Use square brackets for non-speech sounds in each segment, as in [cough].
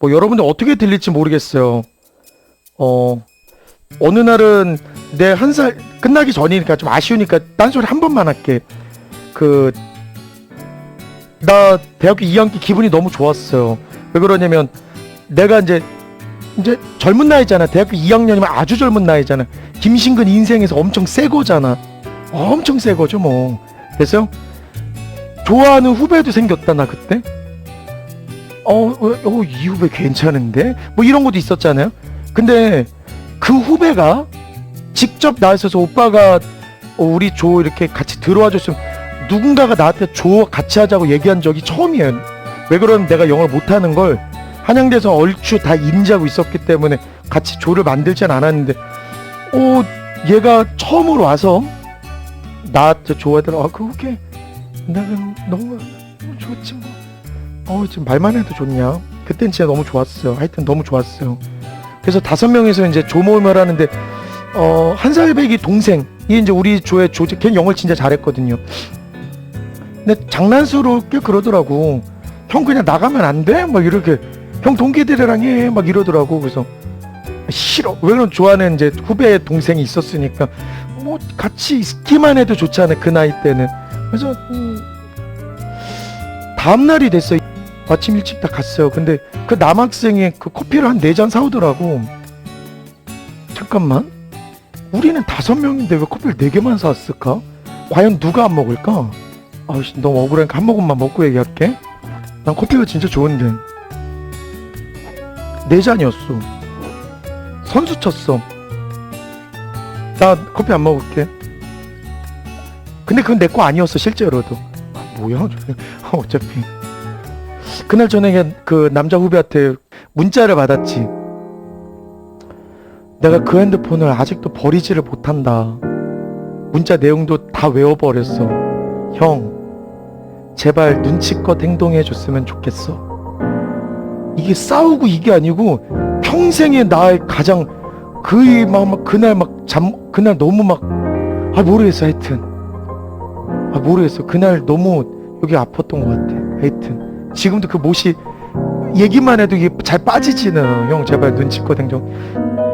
뭐 여러분들 어떻게 들릴지 모르겠어요. 어 어느 날은 내 한 살 끝나기 전이니까 좀 아쉬우니까 딴소리 한 번만 할게. 그 나 대학교 2학기 기분이 너무 좋았어요. 왜 그러냐면 내가 이제 이제 젊은 나이잖아. 대학교 2학년이면 아주 젊은 나이잖아. 김신근 인생에서 엄청 새 거잖아. 엄청 새 거죠 뭐. 그래서 좋아하는 후배도 생겼다 나 그때. 어, 어, 어, 이 후배 괜찮은데? 뭐 이런 것도 있었잖아요. 근데 그 후배가 직접 나서서 오빠가 어, 우리 조 이렇게 같이 들어와 줬으면 누군가가 나한테 조 같이 하자고 얘기한 적이 처음이에요. 왜 그러면 내가 영어를 못하는 걸 한양대에서 얼추 다 인지하고 있었기 때문에 같이 조를 만들진 않았는데 어 얘가 처음으로 와서 나한테 조하더라 아 그게 나는 너무 좋지 뭐. 어 지금 말만 해도 좋냐? 그땐 진짜 너무 좋았어요. 하여튼 너무 좋았어요. 그래서 다섯 명이서 이제 조 모임을 하는데 어한살 배기 동생이 이제 우리 조의 조직 걔 영어를 진짜 잘했거든요. 근데 장난스럽게 그러더라고. 형 그냥 나가면 안 돼? 막 이렇게 형 동기들이랑 해. 막 이러더라고. 그래서 싫어. 왜 그런 좋아하는 이제 후배 동생이 있었으니까 뭐 같이 있기만 해도 좋잖아요. 그 나이 때는. 그래서 음, 다음 날이 됐어. 아침 일찍 다 갔어요. 근데 그 남학생이 그 커피를 한 네 잔 사오더라고. 잠깐만. 우리는 다섯 명인데 왜 커피를 네 개만 사왔을까? 과연 누가 안 먹을까? 아씨 너무 억울하니까 한 모금만 먹고 얘기할게. 난 커피가 진짜 좋은데. 네 잔이었어. 선수 쳤어. 나 커피 안 먹을게. 근데 그건 내 거 아니었어 실제로도. 아, 뭐야? [laughs] 어차피. 그날 저녁에 그 남자 후배한테 문자를 받았지. 내가 그 핸드폰을 아직도 버리지를 못한다. 문자 내용도 다 외워버렸어. 형, 제발 눈치껏 행동해줬으면 좋겠어. 이게 싸우고 이게 아니고 평생에 나의 가장 막, 막 그날 막 잠 그날 너무 막 아 모르겠어 하여튼 아 모르겠어 그날 너무 여기 아팠던 것 같아 하여튼 지금도 그 못이 얘기만 해도 이게 잘 빠지지는. 형 제발 눈치껏 행동.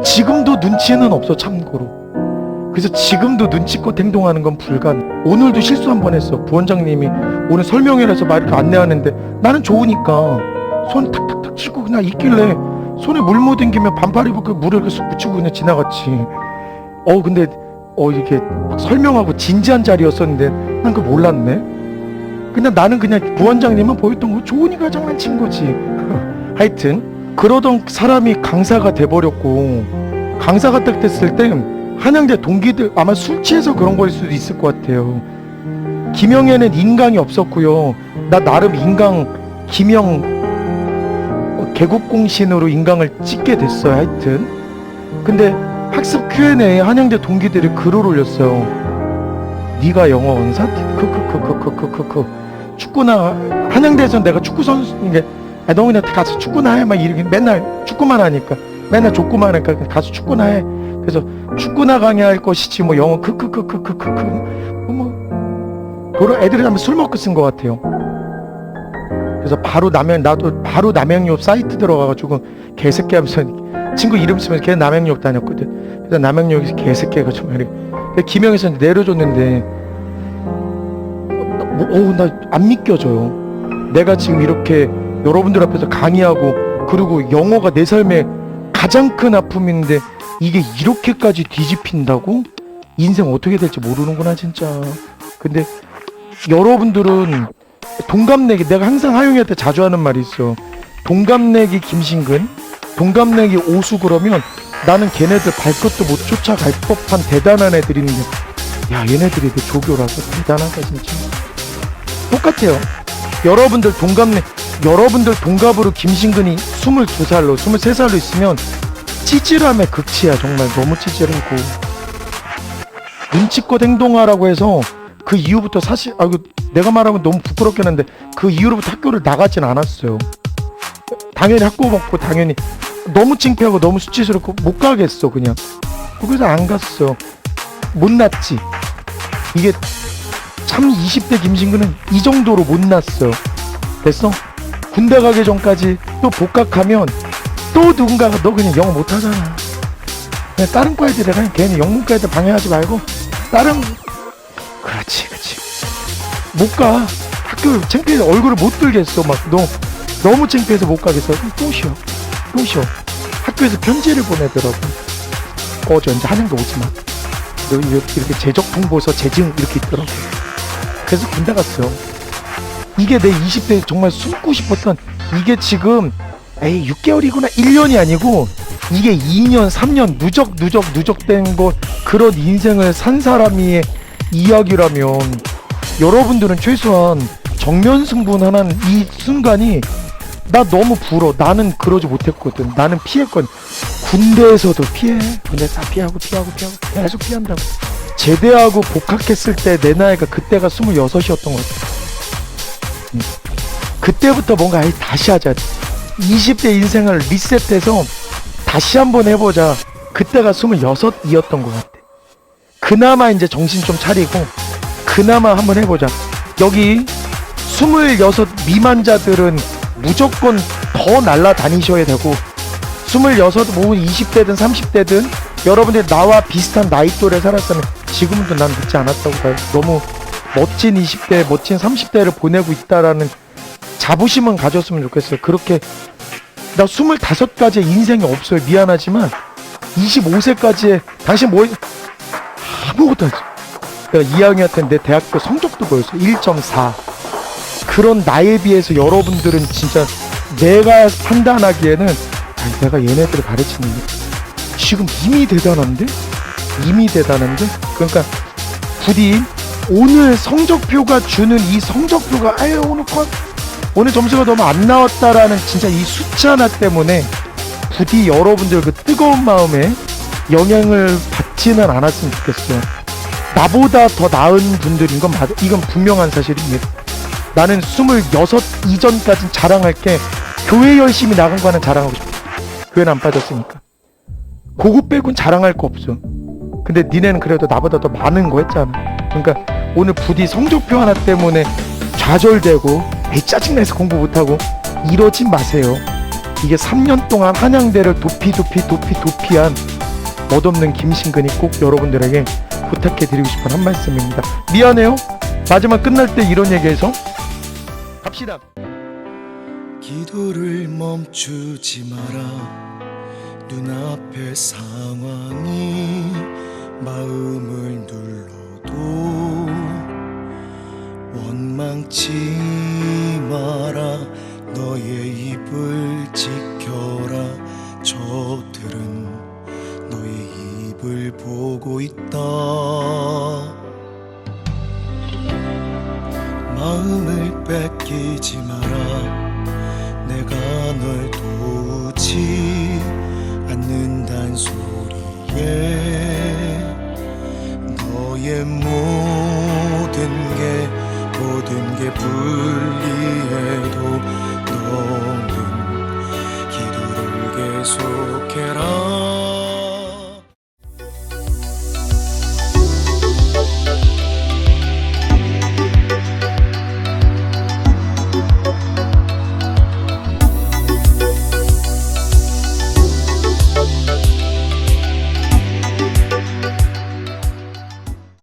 지금도 눈치는 없어 참고로. 그래서 지금도 눈치껏 행동하는 건 불가능. 오늘도 실수 한 번 했어. 부원장님이 오늘 설명회라서 막 이렇게 안내하는데 나는 좋으니까 손 탁탁탁 치고 그냥 있길래 손에 물 묻은 김에 반팔 입고 그 물을 이렇게 쑥 묻히고 그냥 지나갔지. 어 근데 어 이렇게 막 설명하고 진지한 자리였었는데 난 그거 몰랐네 그냥 나는 그냥 부원장님만 보였던 거 좋으니까 장난친 거지. [laughs] 하여튼 그러던 사람이 강사가 돼버렸고 강사가 딱 됐을 때 한양대 동기들 아마 술 취해서 그런 거일 수도 있을 것 같아요. 김영애는 인강이 없었고요. 나 나름 인강 김영 어, 개국공신으로 인강을 찍게 됐어요 하여튼. 근데 학습 Q&A에 한양대 동기들이 글을 올렸어요. 네가 영어 원사? 크크크크크크크크 축구나 한양대에서 내가 축구 선수인 게 아, 너 그냥 가서 축구나 해. 막 이렇게 맨날 축구만 하니까. 맨날 족구만 하니까 가서 축구나 해. 그래서 축구나 강의할 것이지 뭐 영어 크크크크크크크. 뭐 그런 애들이 한번 술 먹고 쓴 것 같아요. 그래서 바로 남양 나도 바로 남양유업 사이트 들어가가지고 개새끼 하면서 친구 이름 쓰면서 걔 남양유업 다녔거든. 그래서 남양유업에서 개새끼가 좀 이렇게. 김영에서 내려줬는데 뭐, 어우 나안 믿겨져요. 내가 지금 이렇게 여러분들 앞에서 강의하고 그리고 영어가 내 삶의 가장 큰 아픔인데 이게 이렇게까지 뒤집힌다고? 인생 어떻게 될지 모르는구나 진짜. 근데 여러분들은 동갑내기 내가 항상 하용이한테 자주 하는 말이 있어. 동갑내기 김신근 동갑내기 오수 그러면 나는 걔네들 발끝도 못 쫓아갈 법한 대단한 애들인데. 야 얘네들이 그 조교라서 대단하다 진짜 똑같아요 여러분들 동갑내 여러분들 동갑으로 김신근이 22살로 23살로 있으면 찌질함의 극치야 정말 너무 찌질하고 눈치껏 행동하라고 해서 그 이후부터 사실 아 내가 말하면 너무 부끄럽긴 한데 그 이후로부터 학교를 나가진 않았어요. 당연히 학고 먹고 당연히 너무 창피하고 너무 수치스럽고 못 가겠어 그냥. 그래서 안 갔어. 못 났지. 이게 참 20대 김신근은 이 정도로 못났어. 됐어? 군대 가기 전까지 또 복학하면 또 누군가가 너 그냥 영어 못하잖아. 그냥 다른 과 애들이랑 그냥 괜히 영문과 애들 방해하지 말고 다른 그렇지 그렇지 못 가. 학교 창피해서 얼굴을 못 들겠어. 막 너 너무 창피해서 못 가겠어. 그럼 또 쉬어. 또 쉬어. 학교에서 편지를 보내더라고. 꺼져 이제 한양도 오지 마. 너 이렇게, 재적 통보서 재증 이렇게 있더라고. 그래서 군대 갔어. 이게 내 20대 정말 숨고 싶었던 이게 지금 에이 6개월이구나. 1년이 아니고 이게 2년 3년 누적 누적 누적된 거 그런 인생을 산 사람이 이야기라면 여러분들은 최소한 정면 승분하는 이 순간이 나 너무 불어. 나는 그러지 못했거든. 나는 피했거든. 군대에서도 피해. 군대 다 피하고 피하고 피하고. 계속 피한다고 제대하고 복학했을 때 내 나이가 그때가 26이었던 것 같아 음. 그때부터 뭔가 다시 하자. 20대 인생을 리셋해서 다시 한번 해보자. 그때가 26이었던 것 같아. 그나마 이제 정신 좀 차리고 그나마 한번 해보자. 여기 26 미만자들은 무조건 더 날라다니셔야 되고 26, 뭐 20대든 30대든 여러분들 나와 비슷한 나이 또래 살았으면 지금도 난 늦지 않았다고 봐요. 너무 멋진 20대, 멋진 30대를 보내고 있다라는 자부심은 가졌으면 좋겠어요. 그렇게 나 25가지의 인생이 없어요. 미안하지만 25세까지의 당신 뭐 아무것도 안 했어. 내가 2학년 때내 대학교 성적도 보였어. 1.4. 그런 나에 비해서 여러분들은 진짜 내가 판단하기에는 아니, 내가 얘네들을 가르치는 게 지금 이미 대단한데? 이미 대단한데? 그러니까 부디 오늘 성적표가 주는 이 성적표가 아유 오늘 컷 오늘 점수가 너무 안 나왔다라는 진짜 이 숫자 하나 때문에 부디 여러분들 그 뜨거운 마음에 영향을 받지는 않았으면 좋겠어요. 나보다 더 나은 분들인 건 맞, 이건 분명한 사실입니다. 나는 26 이전까진 자랑할 게 교회 열심히 나간 거는 자랑하고 싶어. 교회는 안 빠졌으니까. 고급 빼곤 자랑할 거 없어. 근데 니네는 그래도 나보다 더 많은 거 했잖아. 그러니까 오늘 부디 성적표 하나 때문에 좌절되고 에이 짜증내서 공부 못하고 이러지 마세요. 이게 3년 동안 한양대를 도피 도피 도피 도피한 멋없는 김신근이 꼭 여러분들에게 부탁해드리고 싶은 한 말씀입니다. 미안해요. 마지막 끝날 때 이런 얘기해서 갑시다. 기도를 멈추지 마라 눈앞의 상황이 마음을 눌러도 원망치 마라. 너의 입을 지켜라. 저들은 너의 입을 보고 있다. 마음을 뺏기지 마라. 내가 널 도우지 않는단 소리에 모든 게 모든 게 불리해도 너는 기도를 계속해라